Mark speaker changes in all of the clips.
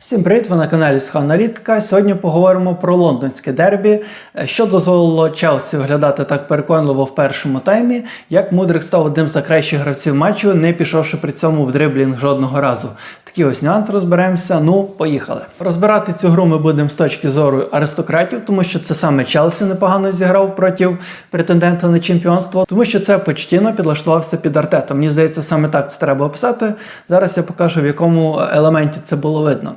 Speaker 1: Всім привіт! Ви на каналі Сханалітика. Сьогодні поговоримо про лондонське дербі, е, що дозволило Челсі виглядати так переконливо в першому таймі, як Мудрик став одним з найкращих гравців матчу, не пішовши при цьому в дриблінг жодного разу. Такий ось нюанс розберемося. Ну, поїхали. Розбирати цю гру ми будемо з точки зору аристократів, тому що це саме Челсі непогано зіграв проти претендента на чемпіонство, тому що це почтіно підлаштувався під Артетом. Мені здається, саме так це треба описати. Зараз я покажу, в якому елементі це було видно.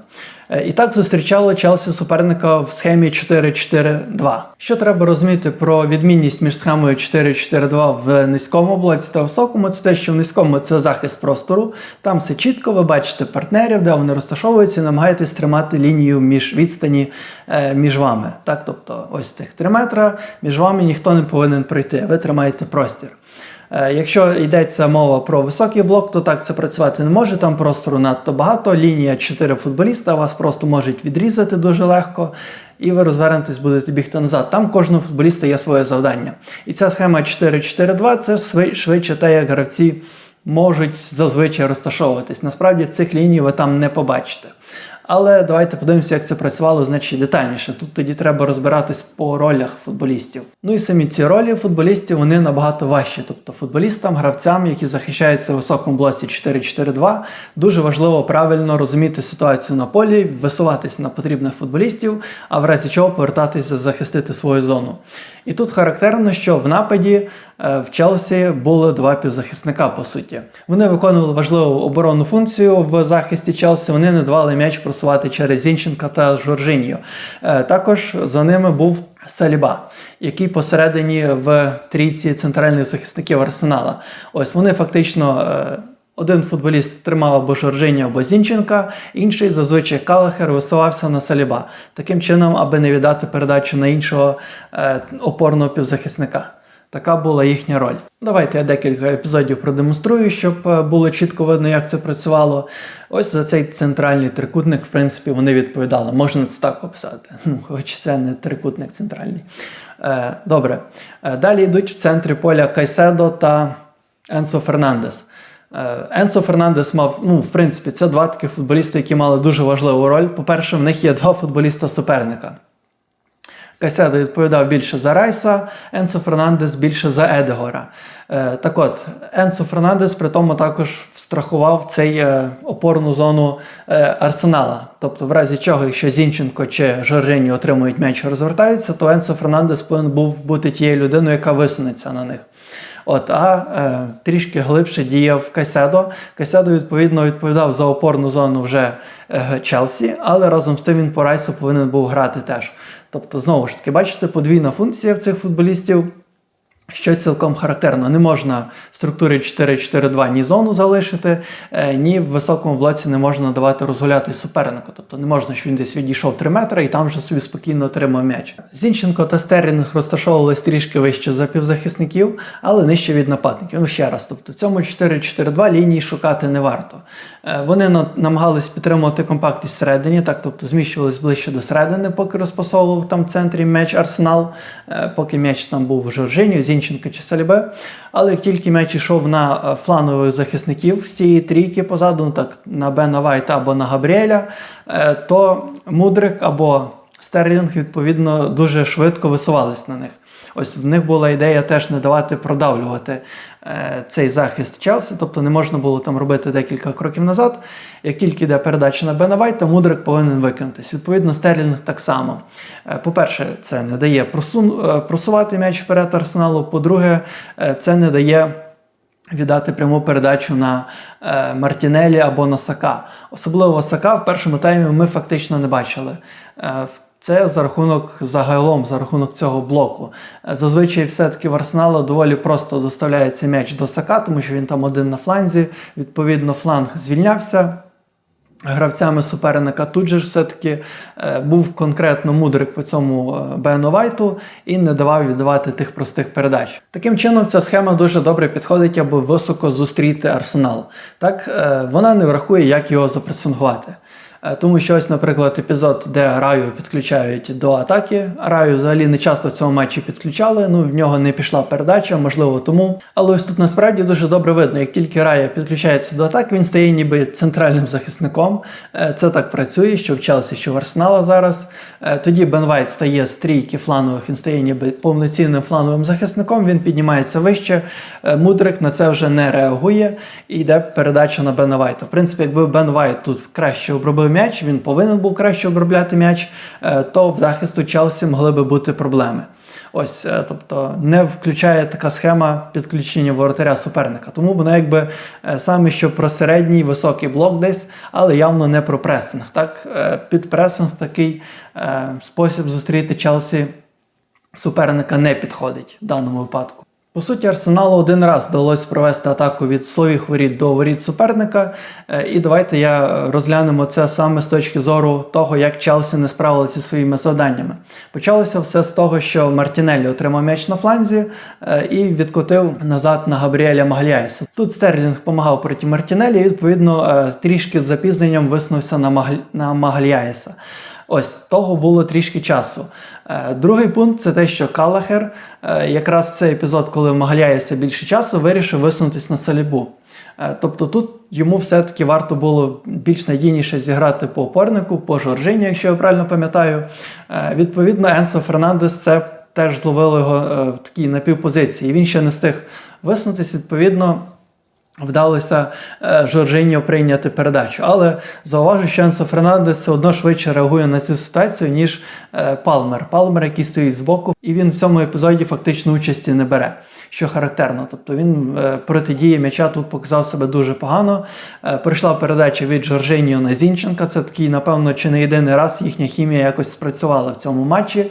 Speaker 1: Е, І так зустрічало Челсі суперника в схемі 4-4-2. Що треба розуміти про відмінність між схемою 4-4-2 в низькому блоці та високому, це те, що в низькому це захист простору. Там все чітко, ви бачите партнерів, де вони розташовуються, і намагаєтесь тримати лінію між відстані е, між вами. Так, тобто ось тих 3 метра, між вами ніхто не повинен пройти. Ви тримаєте простір. Е, Якщо йдеться мова про високий блок, то так це працювати не може. Там простору надто багато. Лінія 4 футболіста вас просто можуть відрізати дуже легко, і ви розвернетесь, будете бігти назад. Там кожного футболіста є своє завдання. І ця схема 4-4-2 це швидше те, як гравці можуть зазвичай розташовуватись. Насправді цих ліній ви там не побачите. Але давайте подивимося, як це працювало значить детальніше. Тут тоді треба розбиратись по ролях футболістів. Ну і самі ці ролі футболістів вони набагато важчі. Тобто футболістам, гравцям, які захищаються в високому блоці 4-4-2, дуже важливо правильно розуміти ситуацію на полі, висуватися на потрібних футболістів, а в разі чого повертатися захистити свою зону. І тут характерно, що в нападі в Челсі були два півзахисника, по суті. Вони виконували важливу оборонну функцію в захисті Челсі. Вони не давали м'яч просувати через Зінченка та Жоржиньо. Е, Також за ними був Саліба, який посередині в трійці центральних захисників Арсенала. Ось вони фактично. е, один футболіст тримав або Жоржиня, або Зінченка, інший зазвичай Калахер висувався на Саліба, таким чином, аби не віддати передачу на іншого е, опорного півзахисника. Така була їхня роль. Давайте я декілька епізодів продемонструю, щоб е, було чітко видно, як це працювало. Ось за цей центральний трикутник, в принципі, вони відповідали. Можна це так описати. Ну, хоч це не трикутник центральний. Е, добре. Е, далі йдуть в центрі поля Кайседо та Енсо Фернандес. Е, Енсо Фернандес мав, ну, в принципі, це два таких футболісти, які мали дуже важливу роль. По-перше, в них є два футболіста Кайседо відповідав більше за Райса, Енсо Фернандес більше за Едегора. Е, так от, Енсо Фернандес при тому також страхував цей е, опорну зону е, Арсенала. Тобто, в разі чого, якщо Зінченко чи Жоржині отримують м'яч і розвертаються, то Енсо Фернандес повинен був бути тією людиною, яка висунеться на них. От, а е, трішки глибше діяв Кайседо. Кайседо, відповідно, відповідав за опорну зону вже е, Челсі, але разом з тим він по райсу повинен був грати теж. Тобто, знову ж таки, бачите, подвійна функція в цих футболістів. Що цілком характерно, не можна в структурі 4-4-2 ні зону залишити, е, ні в високому блоці не можна давати розгуляти супернику. Тобто не можна, щоб він десь відійшов 3 метри і там вже собі спокійно отримав м'яч. Зінченко та Стерлінг розташовувались трішки вище за півзахисників, але нижче від нападників. Ну ще раз, тобто в цьому 4-4-2 лінії шукати не варто. Е, Вони на- намагались підтримувати компактність всередині, так тобто зміщувались ближче до середини, поки розпасовував там в центрі м'яч Арсенал, е, поки м'яч там був в Жоржині, Зінченка чи Салібе. Але як тільки м'яч йшов на е, фланових захисників з цієї трійки позаду, ну так на Бена Вайта або на Габріеля, е, то Мудрик або Стерлінг відповідно дуже швидко висувались на них. Ось в них була ідея теж не давати продавлювати цей захист Челсі, тобто не можна було там робити декілька кроків назад. Як тільки йде передача на Бена Вайта, Мудрик повинен викинутись. Відповідно, Стерлінг так само. Е, по-перше, це не дає е, просувати м'яч вперед Арсеналу. По-друге, е, це не дає віддати пряму передачу на е, Мартінелі або на Сака. Особливо Сака в першому таймі ми фактично не бачили. Е, в- це за рахунок загалом, за рахунок цього блоку. Е, Зазвичай все-таки в Арсенала доволі просто доставляється м'яч до Сака, тому що він там один на фланзі. Відповідно, фланг звільнявся гравцями суперника. Тут же ж все-таки е, був конкретно мудрик по цьому е, Бену Вайту і не давав віддавати тих простих передач. Таким чином, ця схема дуже добре підходить, аби високо зустріти арсенал. Так, вона не врахує, як його запресингувати. Е, Тому що ось, наприклад, епізод, де Раю підключають до атаки. Раю взагалі не часто в цьому матчі підключали. Ну в нього не пішла передача, можливо, тому. Але ось тут насправді дуже добре видно, як тільки Рая підключається до атаки, він стає ніби центральним захисником. Е, Це так працює, що в Челсі, що в Арсенала зараз. Е, Тоді Бен Вайт стає з трійки фланових, він стає ніби повноцінним флановим захисником. Він піднімається вище. Мудрик на це вже не реагує і йде передача на Бена Вайта. В принципі, якби Бен Вайт тут краще обробив м'яч, він повинен був краще обробляти м'яч, е, то в захисту Челсі могли би бути проблеми. Ось, е, тобто не включає така схема підключення воротаря суперника. Тому воно якби е, саме що про середній високий блок десь, але явно не про пресинг. Так, під пресинг такий спосіб зустріти Челсі суперника не підходить в даному випадку. По суті, Арсеналу один раз вдалося провести атаку від своїх воріт до воріт суперника. Е, І давайте я розглянемо це саме з точки зору того, як Челсі не справилися зі своїми завданнями. Почалося все з того, що Мартінеллі отримав м'яч на фланзі е, і відкотив назад на Габріеля Магляєса. Тут Стерлінг допомагав проти Мартінеллі, і відповідно е, трішки з запізненням виснувся на, Магль... на. Ось того було трішки часу. Е, Другий пункт це те, що Калахер, е, якраз цей епізод, коли Магляєся більше часу, вирішив висунутися на салібу. Е, Тобто тут йому все-таки варто було більш надійніше зіграти по опорнику, по Жоржині, якщо я правильно пам'ятаю. Відповідно, Енсо Фернандес це теж зловило його в такій напівпозиції. Він ще не встиг висунутися, відповідно. Вдалося е, Жоржиньо прийняти передачу. Але зауважу, що Енсо Фернандес все одно швидше реагує на цю ситуацію, ніж е, Палмер. Палмер, який стоїть збоку, і він в цьому епізоді фактично участі не бере, що характерно. Тобто він е, протидіє м'яча тут показав себе дуже погано. Прийшла передача від Жоржиньо на Зінченка. Це такий, напевно, чи не єдиний раз їхня хімія якось спрацювала в цьому матчі.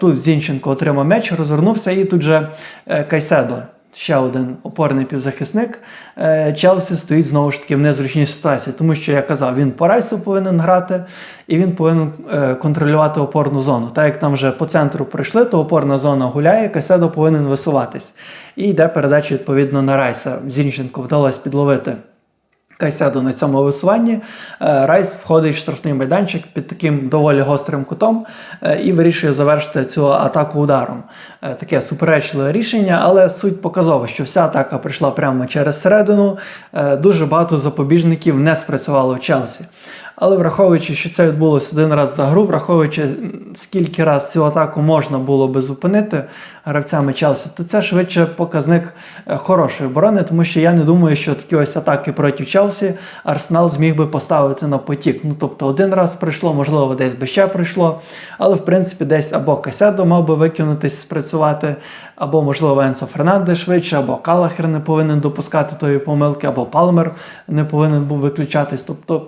Speaker 1: Тут Зінченко отримав м'яч, розвернувся, і тут же Кайседо ще один опорний півзахисник е, Челсі стоїть знову ж таки в незручній ситуації, тому що я казав, він по райсу повинен грати і він повинен е, контролювати опорну зону. Так як там вже по центру прийшли, то опорна зона гуляє, Каседо повинен висуватись. І йде передача відповідно на райса. Зінченко вдалося підловити. Кайседо на цьому висуванні. Е, Райс входить в штрафний майданчик під таким доволі гострим кутом е, і вирішує завершити цю атаку ударом. Е, Таке суперечливе рішення, але суть показова, що вся атака прийшла прямо через середину. Дуже багато запобіжників не спрацювало в Челсі. Але враховуючи, що це відбулося один раз за гру, враховуючи, скільки раз цю атаку можна було би зупинити гравцями Челсі, то це швидше показник е, хорошої оборони, тому що я не думаю, що такі ось атаки проти Челсі Арсенал зміг би поставити на потік. Ну тобто один раз прийшло, можливо, десь би ще прийшло. Але в принципі десь або Каседо мав би викинутись, спрацювати, або, можливо, Енсо Фернандес швидше, або Калахер не повинен допускати тої помилки, або Палмер не повинен був виключатись. Тобто.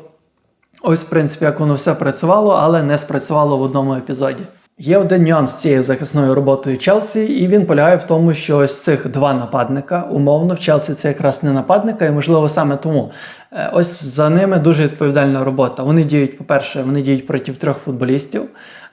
Speaker 1: Ось, в принципі, як воно все працювало, але не спрацювало в одному епізоді. Є один нюанс цією захисною роботою Челсі, і він полягає в тому, що ось цих два нападника, умовно, в Челсі це якраз не нападника, і можливо саме тому. Е, Ось за ними дуже відповідальна робота. Вони діють, по-перше, вони діють проти трьох футболістів.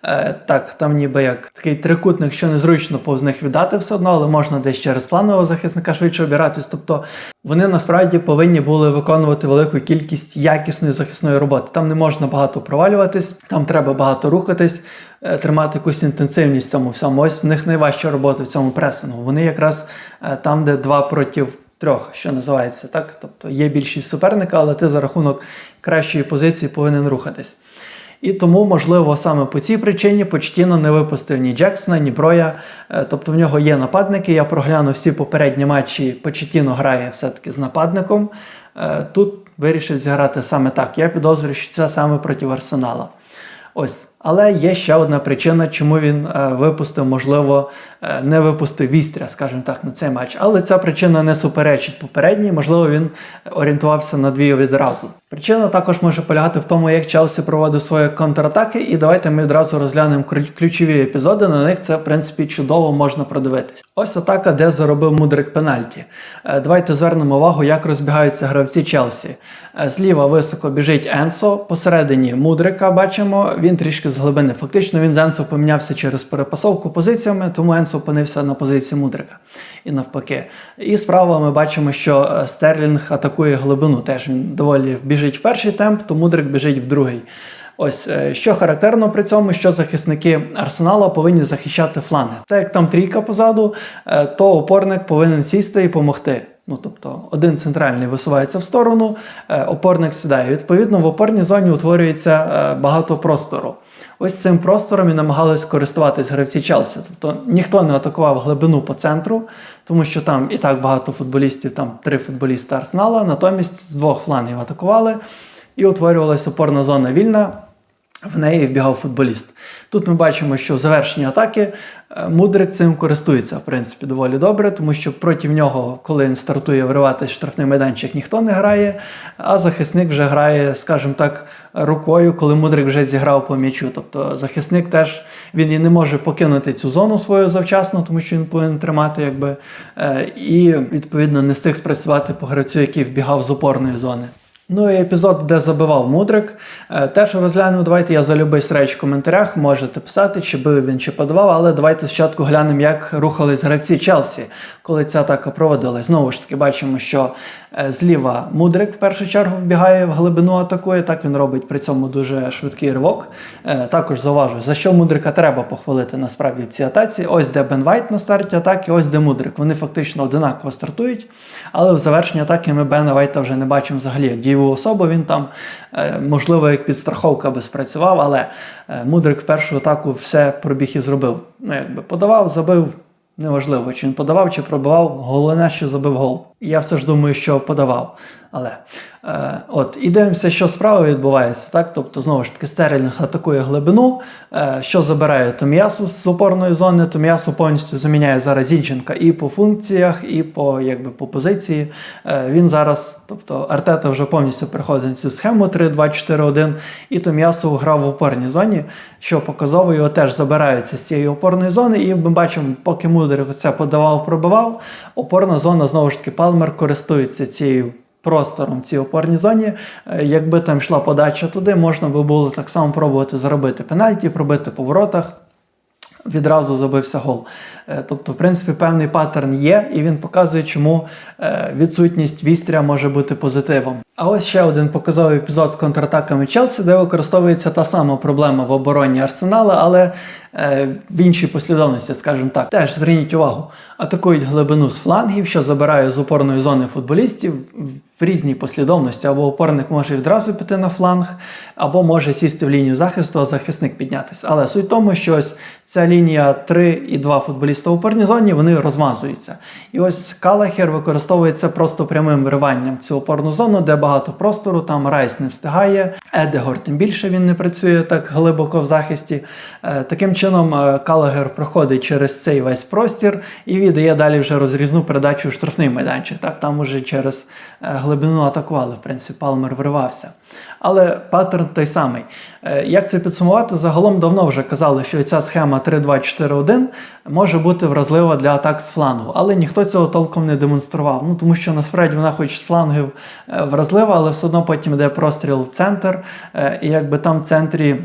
Speaker 1: Е, Так, там ніби як такий трикутник, що незручно повз них віддати все одно, але можна десь через планового захисника швидше обиратись. Тобто вони насправді повинні були виконувати велику кількість якісної захисної роботи. Там не можна багато провалюватись, там треба багато рухатись, е, тримати якусь інтенсивність в цьому всьому. Ось в них найважча робота в цьому пресингу. Вони якраз е, там, де два проти трьох, що називається, так? Тобто є більшість суперника, але ти за рахунок кращої позиції повинен рухатись. І тому, можливо, саме по цій причині Почтіно не випустив ні Джексона, ні Броя. Е, Тобто в нього є нападники. Я проглянув всі попередні матчі. Почтіно грає все-таки з нападником. Е, Тут вирішив зіграти саме так. Я підозрюю, що це саме проти Арсенала. Ось. Але є ще одна причина, чому він е, випустив, можливо, не випустив вістря, скажімо так, на цей матч. Але ця причина не суперечить попередній, можливо, він орієнтувався на дві відразу. Причина також може полягати в тому, як Челсі проводив свої контратаки, і давайте ми відразу розглянемо ключові епізоди. На них це, в принципі, чудово можна продивитись. Ось атака, де заробив мудрик пенальті. Е, Давайте звернемо увагу, як розбігаються гравці Челсі. Е, Зліва високо біжить Енсо, посередині мудрика бачимо, він трішки з глибини. Фактично він з Енсо помінявся через перепасовку позиціями, тому Енсо опинився на позиції Мудрика. І навпаки. І справа ми бачимо, що е, Стерлінг атакує глибину. Теж він доволі біжить в перший темп, то Мудрик біжить в другий. Ось е, що характерно при цьому, що захисники арсенала повинні захищати фланги. Так як там трійка позаду, е, то опорник повинен сісти і допомогти. Ну тобто один центральний висувається в сторону, опорник сідає. Відповідно, в опорній зоні утворюється багато простору. Ось цим простором і намагались користуватись гравці Челсі. Тобто ніхто не атакував глибину по центру, тому що там і так багато футболістів, там три футболісти Арсенала. Натомість з двох флангів атакували і утворювалася опорна зона вільна. В неї вбігав футболіст. Тут ми бачимо, що в завершенні атаки е, Мудрик цим користується, в принципі, доволі добре, тому що проти нього, коли він стартує вириватися в штрафний майданчик, ніхто не грає, а захисник вже грає, скажімо так, рукою, коли Мудрик вже зіграв по м'ячу. Тобто захисник теж він і не може покинути цю зону свою завчасно, тому що він повинен тримати, якби, е, і відповідно не встиг спрацювати по гравцю, який вбігав з опорної зони. Ну і епізод, де забивав Мудрик. Е, Теж розглянемо. Давайте я залюбись реч в коментарях. Можете писати, чи бив він, чи подавав, але давайте спочатку глянемо, як рухались гравці Челсі, коли ця атака проводилась. Знову ж таки, бачимо, що е, зліва Мудрик в першу чергу вбігає в глибину, атакує. Так він робить при цьому дуже швидкий ривок. Е, Також зауважую, за що Мудрика треба похвалити насправді в цій атаці. Ось де Бен Вайт на старті атаки, ось де Мудрик. Вони фактично одинаково стартують, але в завершенні атаки ми Бена Вайта вже не бачимо взагалі як дієву особу. Він там, е, можливо, як підстраховка би спрацював, але е, Мудрик в першу атаку все пробіг і зробив. Ну, якби подавав, забив. Неважливо, чи він подавав, чи пробивав, головне, що забив гол. Я все ж думаю, що подавав. Але е, от і дивимося, що справа відбувається. Так? Тобто, знову ж таки, Стерлінг атакує глибину, е, що забирає Том'ясу з опорної зони. Том'ясу повністю заміняє зараз Зінченка і по функціях, і по якби, по позиції. Е, він зараз, тобто Артета вже повністю переходить на цю схему 3-2-4-1, і Том'ясу грав в опорній зоні, що показово його теж забирається з цієї опорної зони. І ми бачимо, поки Мудрик це подавав, пробивав, опорна зона знову ж таки Палмер користується цією простором цій опорній зоні. Е, Якби там йшла подача туди, можна би було так само пробувати заробити пенальті, пробити по воротах. Відразу забився гол. Е, Тобто, в принципі, певний паттерн є, і він показує, чому е, відсутність вістря може бути позитивом. А ось ще один показовий епізод з контратаками Челсі, де використовується та сама проблема в обороні Арсенала, але в іншій послідовності, скажімо так. Теж зверніть увагу, атакують глибину з флангів, що забирає з опорної зони футболістів в різній послідовності. Або опорник може відразу піти на фланг, або може сісти в лінію захисту, а захисник піднятися. Але суть в тому, що ось ця лінія 3 і 2 футболіста в опорній зоні вони розмазуються. І ось Калахер використовується просто прямим вириванням в цю опорну зону, де багато простору, там Райс не встигає. Едегор тим більше він не працює так глибоко в захисті. Е, Таким чином, е, Калагер проходить через цей весь простір і віддає далі вже розрізну передачу в штрафний майданчик. Так, там уже через е, глибину атакували, в принципі, Палмер вривався. Але паттерн той самий. Е, Як це підсумувати? Загалом давно вже казали, що ця схема 3-2-4-1 може бути вразлива для атак з флангу, але ніхто цього толком не демонстрував. Ну тому що насправді вона, хоч з флангів вразлива, але все одно потім йде простріл в центр, і якби там в центрі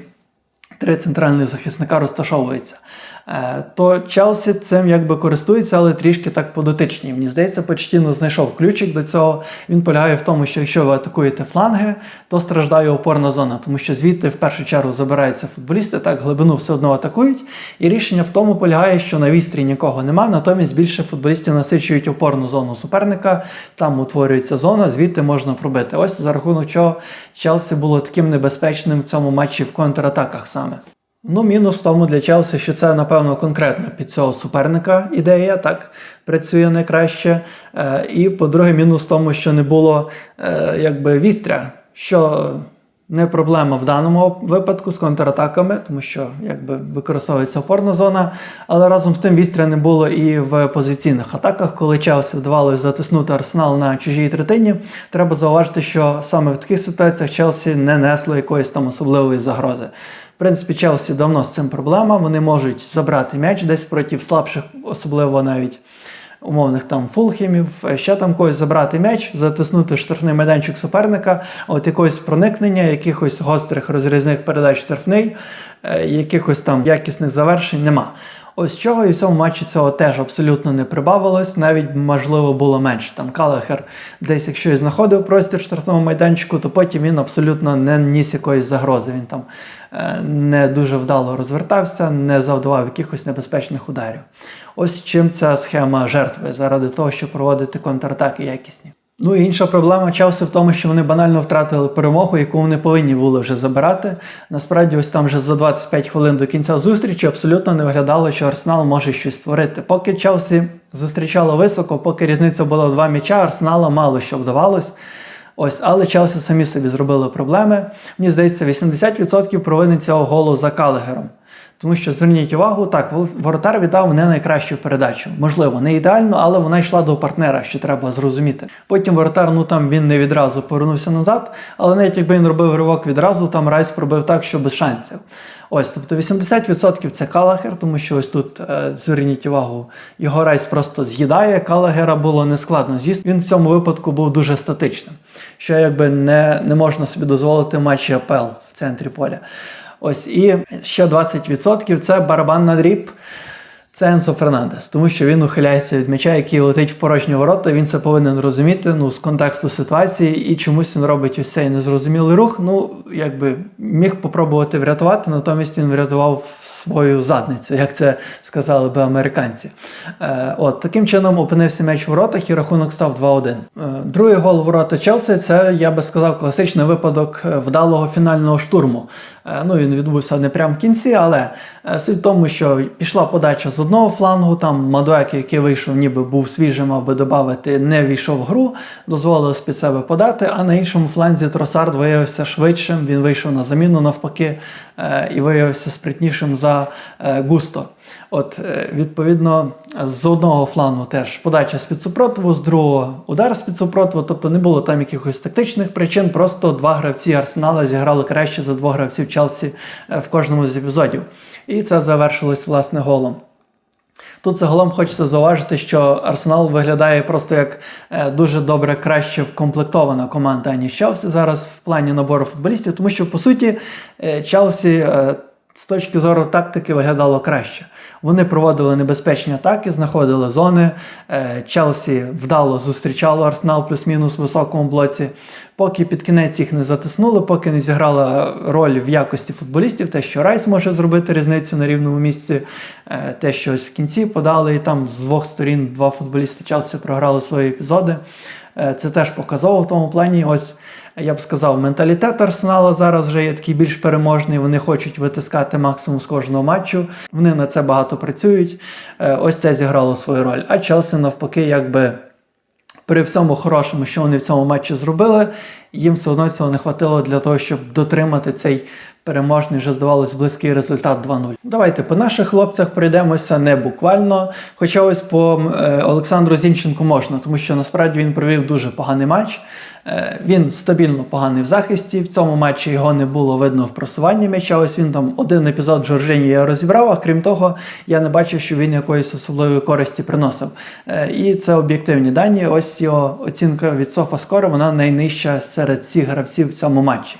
Speaker 1: три центральних захисника розташовуються. Е, То Челсі цим якби користується, але трішки так подотичні. Мені здається, Почтіно знайшов ключик до цього. Він полягає в тому, що якщо ви атакуєте фланги, то страждає опорна зона, тому що звідти в першу чергу забираються футболісти, так глибину все одно атакують. І рішення в тому полягає, що на вістрі нікого нема, натомість більше футболістів насичують опорну зону суперника, там утворюється зона, звідти можна пробити. Ось за рахунок чого Челсі було таким небезпечним в цьому матчі в контратаках саме. Ну, мінус в тому для Челсі, що це, напевно, конкретно під цього суперника ідея, так працює найкраще. Е, і, по-друге, мінус в тому, що не було е, якби вістря, що не проблема в даному випадку з контратаками, тому що якби використовується опорна зона. Але разом з тим вістря не було і в позиційних атаках, коли Челсі вдавалося затиснути арсенал на чужій третині. Треба зауважити, що саме в таких ситуаціях Челсі не несло якоїсь там особливої загрози. Принципі, Челсі давно з цим проблема. Вони можуть забрати м'яч десь проти слабших, особливо навіть умовних там фулхемів, е, ще там когось забрати м'яч, затиснути штрафний майданчик суперника, от якогось проникнення, якихось гострих розрізних передач штрафний, е, якихось там якісних завершень нема. Ось чого і в цьому матчі цього теж абсолютно не прибавилось, навіть можливо було менше. Там Калахер десь, якщо і знаходив простір в штрафному майданчику, то потім він абсолютно не ніс якоїсь загрози. Він там не дуже вдало розвертався, не завдавав якихось небезпечних ударів. Ось чим ця схема жертвує заради того, щоб проводити контратаки якісні. Ну і інша проблема Челсі в тому, що вони банально втратили перемогу, яку вони повинні були вже забирати. Насправді, ось там вже за 25 хвилин до кінця зустрічі абсолютно не виглядало, що Арсенал може щось створити. Поки Челсі зустрічало високо, поки різниця була два м'яча, Арсенала мало що вдавалось. Ось, але Челсі самі собі зробили проблеми. Мені здається, 80% провини цього голу за Калегером. Тому що зверніть увагу, так, воротар віддав не найкращу передачу. Можливо, не ідеально, але вона йшла до партнера, що треба зрозуміти. Потім воротар, ну там він не відразу повернувся назад, але навіть якби він робив ривок відразу, там Райс пробив так, що без шансів. Ось, тобто 80% це Калагер, тому що ось тут е, зверніть увагу, його Райс просто з'їдає. Калагера було нескладно з'їсти. Він в цьому випадку був дуже статичним, що якби не, не можна собі дозволити матчі АПЛ в центрі поля. Ось і ще 20% це барабан на дріб. Це Енсо Фернандес, тому що він ухиляється від м'яча, який летить в порожні ворота. Він це повинен розуміти ну, з контексту ситуації, і чомусь він робить ось цей незрозумілий рух. Ну, якби міг попробувати врятувати, натомість він врятував свою задницю, як це сказали би американці. Е, от Таким чином опинився м'яч в воротах і рахунок став 2-1. Е, другий гол ворота Челсі це, я би сказав, класичний випадок е, вдалого фінального штурму. Ну, Він відбувся не прямо в кінці, але суть в тому, що пішла подача з одного флангу, там Мадуек, який вийшов, ніби був свіжим, мав би додати, не війшов в гру, дозволили під себе подати, а на іншому фланзі Тросард виявився швидшим, він вийшов на заміну навпаки е, і виявився спритнішим за Густо. От, Відповідно, з одного флангу теж подача з під супротиву, з другого удар з під супротиву, тобто не було там якихось тактичних причин, просто два гравці Арсенала зіграли краще за двох гравців Челсі в кожному з епізодів. І це завершилось власне голом. Тут загалом хочеться зауважити, що Арсенал виглядає просто як дуже добре краще вкомплектована команда, ніж Челсі зараз в плані набору футболістів, тому що по суті Челсі з точки зору тактики виглядало краще. Вони проводили небезпечні атаки, знаходили зони. Е, Челсі вдало зустрічало Арсенал плюс-мінус в високому блоці. Поки під кінець їх не затиснули, поки не зіграла роль в якості футболістів, те, що Райс може зробити різницю на рівному місці, е, те, що ось в кінці подали, і там з двох сторін два футболісти Челсі програли свої епізоди. Е, це теж показово в тому плані. Ось я б сказав, менталітет Арсенала зараз вже є такий більш переможний. Вони хочуть витискати максимум з кожного матчу. Вони на це багато працюють. Е, ось це зіграло свою роль. А Челсі, навпаки, якби. При всьому хорошому, що вони в цьому матчі зробили, їм все одно цього не хватило для того, щоб дотримати цей переможний, вже здавалось, близький результат 2-0. Давайте по наших хлопцях пройдемося не буквально. Хоча ось по е, Олександру Зінченку можна, тому що насправді він провів дуже поганий матч. Е, він стабільно поганий в захисті. В цьому матчі його не було видно в просуванні м'яча. Ось він там один епізод Жоржині я розібрав, а крім того, я не бачив, що він якоїсь особливої користі приносив. Е, і це об'єктивні дані. Ось його оцінка від Софа Скора, вона найнижча серед всіх гравців в цьому матчі.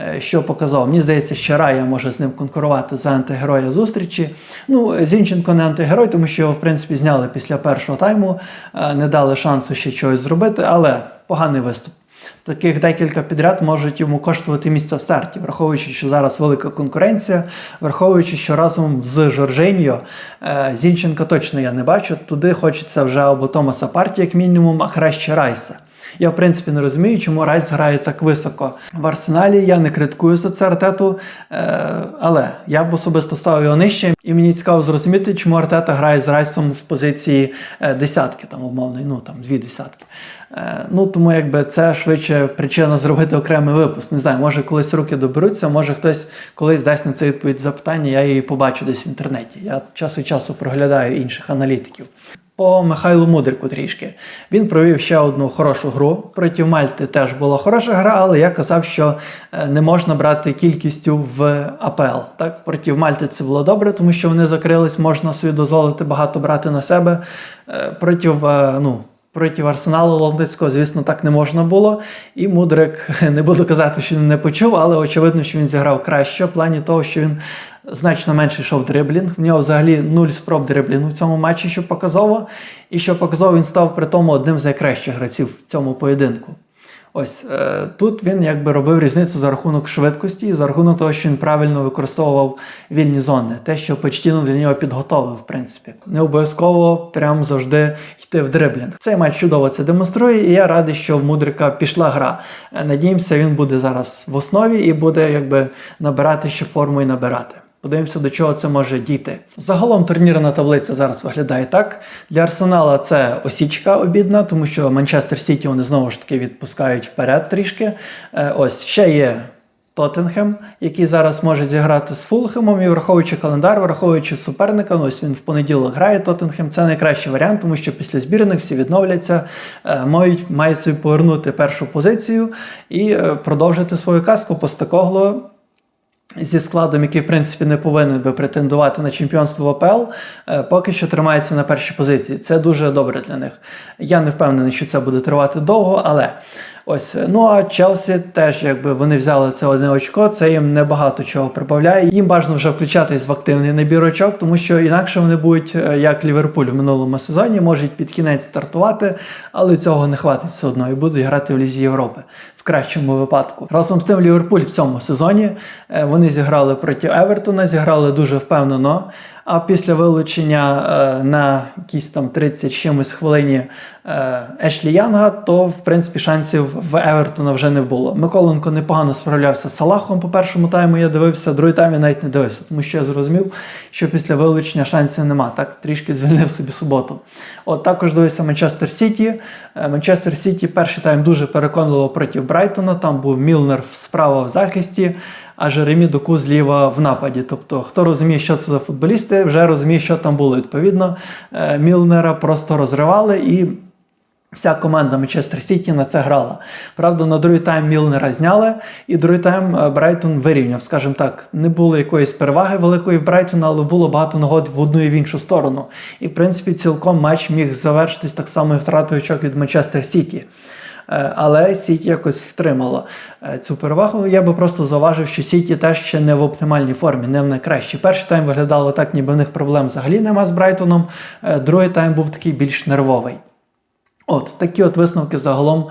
Speaker 1: Е, що показав, мені здається, що Рая може з ним конкурувати за антигероя зустрічі. Ну, Зінченко не антигерой, тому що його, в принципі, зняли після першого тайму, не дали шансу ще чогось зробити, але поганий виступ. Таких декілька підряд можуть йому коштувати місця в старті, враховуючи, що зараз велика конкуренція, враховуючи, що разом з Жоржиньо е, Зінченка точно я не бачу. Туди хочеться вже або Томаса Парті, як мінімум, а краще Райса. Я, в принципі, не розумію, чому Райс грає так високо. В арсеналі я не критикую за це Артету, е, але я б особисто ставив його нижче. І мені цікаво зрозуміти, чому Артета грає з Райсом в позиції е, десятки, там умовної, ну там дві десятки. Е, ну тому якби це швидше причина зробити окремий випуск. Не знаю, може колись руки доберуться, може хтось колись дасть на це відповідь запитання, я її побачу десь в інтернеті. Я час від часу проглядаю інших аналітиків. По Михайлу Мудрику трішки. Він провів ще одну хорошу гру. Проти Мальти теж була хороша гра, але я казав, що е, не можна брати кількістю в АПЛ. Так, проти Мальти це було добре, тому що вони закрились, можна собі дозволити багато брати на себе. Е, Проти, е, ну, проти Арсеналу лондонського, звісно, так не можна було. І Мудрик, не буду казати, що він не почув, але очевидно, що він зіграв краще в плані того, що він значно менше йшов дриблінг. В нього взагалі нуль спроб дриблінгу в цьому матчі, що показово. І що показово, він став при тому одним з найкращих гравців в цьому поєдинку. Ось е, тут він якби робив різницю за рахунок швидкості і за рахунок того, що він правильно використовував вільні зони. Те, що Почтіно для нього підготовив, в принципі. Не обов'язково прям завжди йти в дриблінг. Цей матч чудово це демонструє, і я радий, що в Мудрика пішла гра. Е, Надіємося, він буде зараз в основі і буде якби набирати ще форму і набирати. Подивимося, до чого це може дійти. Загалом турнірна таблиця зараз виглядає так. Для Арсенала це осічка обідна, тому що Манчестер Сіті вони знову ж таки відпускають вперед трішки. Е, Ось ще є Тоттенхем, який зараз може зіграти з Фулхемом, і враховуючи календар, враховуючи суперника, ну ось він в понеділок грає Тоттенхем. Це найкращий варіант, тому що після збірних всі відновляться, е, мають, мають собі повернути першу позицію і е, продовжити свою казку. Постакогло зі складом, який в принципі не повинен би претендувати на чемпіонство в АПЛ, е, поки що тримається на першій позиції. Це дуже добре для них. Я не впевнений, що це буде тривати довго, але. Ось, ну а Челсі теж, якби вони взяли це одне очко, це їм небагато чого прибавляє. Їм бажано вже включатись в активний набір очок, тому що інакше вони будуть, е, як Ліверпуль в минулому сезоні, можуть під кінець стартувати, але цього не хватить все одно і будуть грати в Лізі Європи в кращому випадку. Разом з тим, Ліверпуль в цьому сезоні е, вони зіграли проти Евертона, зіграли дуже впевнено. А після вилучення е, на якісь там 30 чимось хвилині е, Ешлі Янга, то в принципі шансів в Евертона вже не було. Миколенко непогано справлявся з Салахом по першому тайму. Я дивився, другий тайм я навіть не дивився, тому що я зрозумів, що після вилучення шансів нема. Так трішки звільнив собі суботу. От також дивився Манчестер Сіті. Е, Манчестер Сіті перший тайм дуже переконливо проти Брайтона. Там був Мілнер справа в захисті а Жеремі Доку зліва в нападі. Тобто, хто розуміє, що це за футболісти, вже розуміє, що там було. Відповідно, е, Мілнера просто розривали і. Вся команда Манчестер Сіті на це грала. Правда, на другий тайм Мілнера зняли, і другий тайм е, Брайтон вирівняв. Скажімо так, не було якоїсь переваги великої в Брайтона, але було багато нагод в одну і в іншу сторону. І, в принципі, цілком матч міг завершитись так само і втратою очок від Манчестер Сіті. Е, Але Сіті якось втримало е, цю перевагу. Я би просто зауважив, що Сіті теж ще не в оптимальній формі, не в найкращій. Перший тайм виглядало так, ніби в них проблем взагалі нема з Брайтоном. Е, Другий тайм був такий більш нервовий. От такі от висновки загалом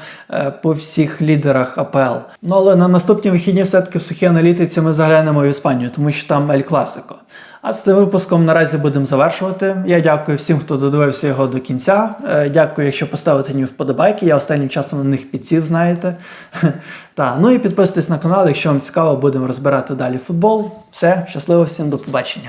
Speaker 1: по всіх лідерах АПЛ. Ну але на наступні вихідні все-таки в сухій аналітиці ми заглянемо в Іспанію, тому що там Ель Класико. А з цим випуском наразі будемо завершувати. Я дякую всім, хто додивився його до кінця. Е, Дякую, якщо поставите мені вподобайки. Я останнім часом на них підсів, знаєте. Та, ну і підписуйтесь на канал, якщо вам цікаво, будемо розбирати далі футбол. Все, щасливо всім, до побачення.